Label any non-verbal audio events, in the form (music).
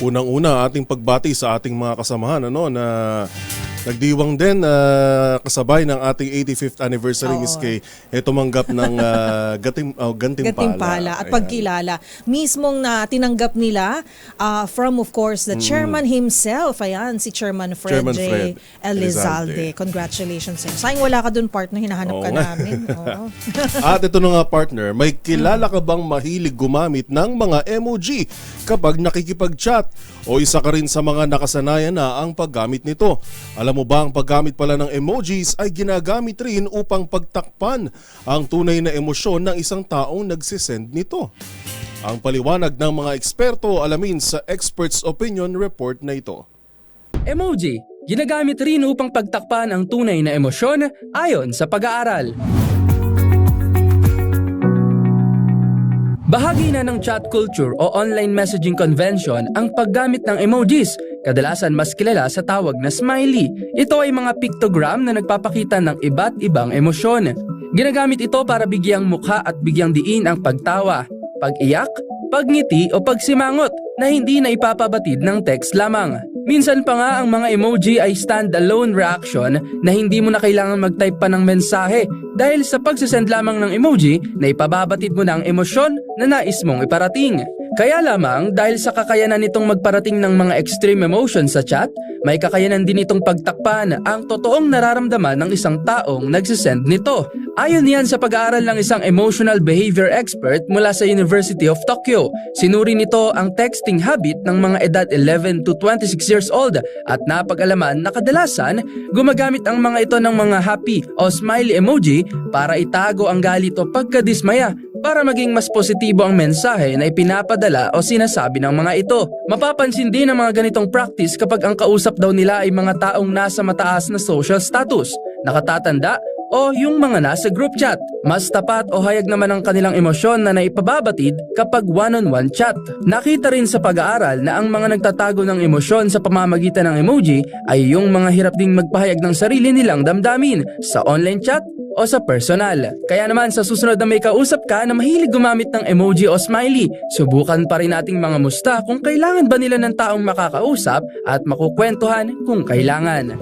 Unang-una ating pagbati sa ating mga kasamahan ano na nagdiwang din ah, kasabay ng ating 85th anniversary Oo. Miss Kay eh tumanggap ng ah, (laughs) gatim oh, gantimpala. Gantimpala at Ayan. pagkilala. Mismong na tinanggap nila ah, from of course the chairman himself. Ayan, si Chairman Fred Chairman J. Fred Elizalde. Elizalde. Congratulations sa'yo. Sayang wala ka dun partner, hinahanap Oo ka nga. namin. (laughs) Oo. At ito na nga partner, may kilala ka bang mahilig gumamit ng mga emoji kapag nakikipag-chat? O isa ka rin sa mga nakasanayan na ang paggamit nito? Alam mo ba ang paggamit pala ng emojis ay ginagamit rin upang pagtakpan ang tunay na emosyon ng isang taong nagsisend nito? Ang paliwanag ng mga eksperto alamin sa Experts Opinion Report na ito. Emoji, ginagamit rin upang pagtakpan ang tunay na emosyon ayon sa pag-aaral. Bahagi na ng chat culture o online messaging convention ang paggamit ng emojis, kadalasan mas kilala sa tawag na smiley. Ito ay mga pictogram na nagpapakita ng iba't ibang emosyon. Ginagamit ito para bigyang mukha at bigyang diin ang pagtawa, pag-iyak, pagngiti o pagsimangot na hindi na ipapabatid ng text lamang. Minsan pa nga ang mga emoji ay stand-alone reaction na hindi mo na kailangan mag-type pa ng mensahe dahil sa pagsasend lamang ng emoji na ipababatid mo ang emosyon na nais mong iparating. Kaya lamang dahil sa kakayanan nitong magparating ng mga extreme emotions sa chat, may kakayanan din itong pagtakpan ang totoong nararamdaman ng isang taong nagsisend nito. Ayon yan sa pag-aaral ng isang emotional behavior expert mula sa University of Tokyo. Sinuri nito ang texting habit ng mga edad 11 to 26 years old at napag-alaman na kadalasan gumagamit ang mga ito ng mga happy o smiley emoji para itago ang galit o pagkadismaya para maging mas positibo ang mensahe na ipinapadala o sinasabi ng mga ito. Mapapansin din ang mga ganitong practice kapag ang kausap daw nila ay mga taong nasa mataas na social status, nakatatanda o yung mga nasa group chat. Mas tapat o hayag naman ang kanilang emosyon na naipababatid kapag one-on-one chat. Nakita rin sa pag-aaral na ang mga nagtatago ng emosyon sa pamamagitan ng emoji ay yung mga hirap ding magpahayag ng sarili nilang damdamin sa online chat o sa personal. Kaya naman sa susunod na may kausap ka na mahilig gumamit ng emoji o smiley, subukan pa rin nating mga musta kung kailangan ba nila ng taong makakausap at makukwentuhan kung kailangan.